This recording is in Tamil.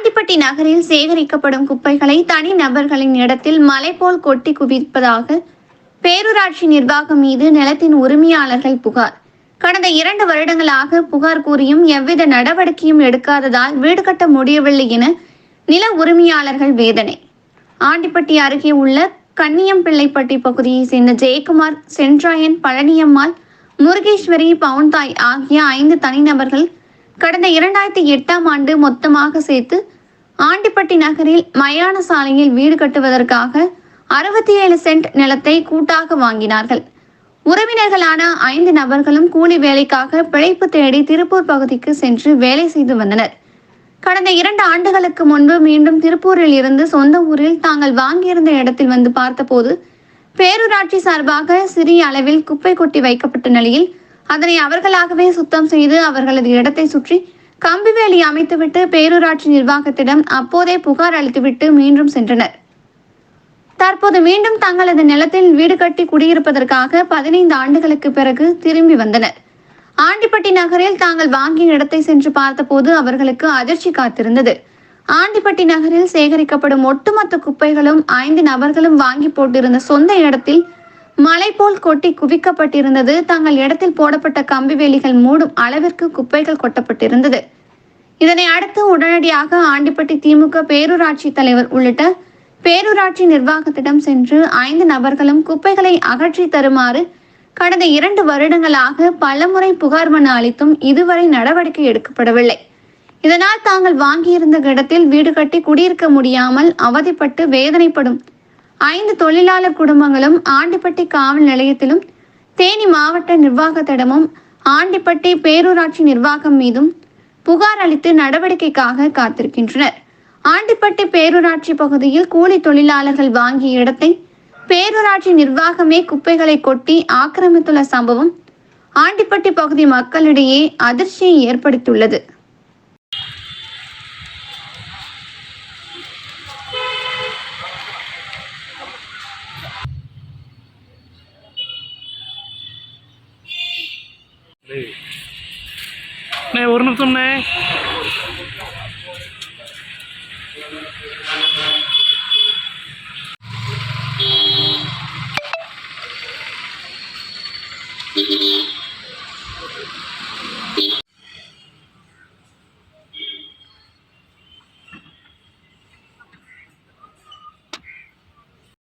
ஆண்டிப்பட்டி நகரில் சேகரிக்கப்படும் குப்பைகளை தனி நபர்களின் இடத்தில் மலை போல் கொட்டி குவிப்பதாக பேரூராட்சி நிர்வாகம் மீது நிலத்தின் உரிமையாளர்கள் புகார். கடந்த இரண்டு வருடங்களாக புகார் கூறியும் எவ்வித நடவடிக்கையும் எடுக்காததால் வீடு கட்ட முடியவில்லை என நில உரிமையாளர்கள் வேதனை. ஆண்டிப்பட்டி அருகே உள்ள கன்னியம்பிள்ளைப்பட்டி பகுதியை சேர்ந்த ஜெயக்குமார் சென்ட்ராயன் பழனியம்மாள் முருகேஸ்வரி பவுன்தாய் ஆகிய ஐந்து தனிநபர்கள் கடந்த இரண்டாயிரத்தி எட்டாம் ஆண்டு மொத்தமாக சேர்த்து ஆண்டிப்பட்டி நகரில் மயான சாலையில் வீடு கட்டுவதற்காக அறுபத்தி ஏழு சென்ட் நிலத்தை கூட்டாக வாங்கினார்கள். உறவினர்களான ஐந்து நபர்களும் கூலி வேலைக்காக பிழைப்பு தேடி திருப்பூர் பகுதிக்கு சென்று வேலை செய்து வந்தனர். கடந்த இரண்டு ஆண்டுகளுக்கு முன்பு மீண்டும் திருப்பூரில் இருந்து சொந்த ஊரில் தாங்கள் வாங்கியிருந்த இடத்தில் வந்து பார்த்தபோது பேரூராட்சி சார்பாக சிறிய அளவில் குப்பை கொட்டி வைக்கப்பட்ட நிலையில் அதனை அவர்களாகவே சுத்தம் செய்து அவர்களது இடத்தை சுற்றி கம்பி வேலி அமைத்துவிட்டு பேரூராட்சி நிர்வாகத்திடம் அப்போதே புகார் அளித்துவிட்டு மீண்டும் சென்றனர். தற்போது மீண்டும் தங்களது நிலத்தில் வீடு கட்டி குடியிருப்பதற்காக பதினைந்து ஆண்டுகளுக்கு பிறகு திரும்பி வந்தனர். ஆண்டிப்பட்டி நகரில் தாங்கள் வாங்கிய இடத்தை சென்று பார்த்தபோது அவர்களுக்கு அதிர்ச்சி காத்திருந்தது. ஆண்டிப்பட்டி நகரில் சேகரிக்கப்படும் ஒட்டுமொத்த குப்பைகளும் ஐந்து நபர்களும் வாங்கி போட்டிருந்த சொந்த இடத்தில் மலை போல் கொட்டி குவிக்கப்பட்டிருந்தது. தங்கள் இடத்தில் போடப்பட்ட கம்பி வேலிகள் மூடும் அளவிற்கு குப்பைகள் கொட்டப்பட்டிருந்தது. இதனை அடுத்து உடனடியாக ஆண்டிப்பட்டி திமுக பேரூராட்சி தலைவர் உள்ளிட்ட பேரூராட்சி நிர்வாகத்திடம் சென்று ஐந்து நபர்களும் குப்பைகளை அகற்றி தருமாறு கடந்த இரண்டு வருடங்களாக பலமுறை புகார் மனு அளித்தும் இதுவரை நடவடிக்கை எடுக்கப்படவில்லை. இதனால் தாங்கள் வாங்கியிருந்த இடத்தில் வீடு கட்டி குடியிருக்க முடியாமல் அவதிப்பட்டு வேதனைப்படும் ஐந்து தொழிலாளர் குடும்பங்களும் ஆண்டிப்பட்டி காவல் நிலையத்திலும் தேனி மாவட்ட நிர்வாகத்திடமும் ஆண்டிப்பட்டி பேரூராட்சி நிர்வாகம் மீதும் புகார் அளித்து நடவடிக்கைக்காக காத்திருக்கின்றனர். ஆண்டிப்பட்டி பேரூராட்சி பகுதியில் கூலி தொழிலாளர்கள் வாங்கிய இடத்தை பேரூராட்சி நிர்வாகமே குப்பைகளை கொட்டி ஆக்கிரமித்துள்ள சம்பவம் ஆண்டிப்பட்டி பகுதி மக்களிடையே அதிர்ச்சியை ஏற்படுத்தியுள்ளது. ஒரு நிமிஷம்ண்ணே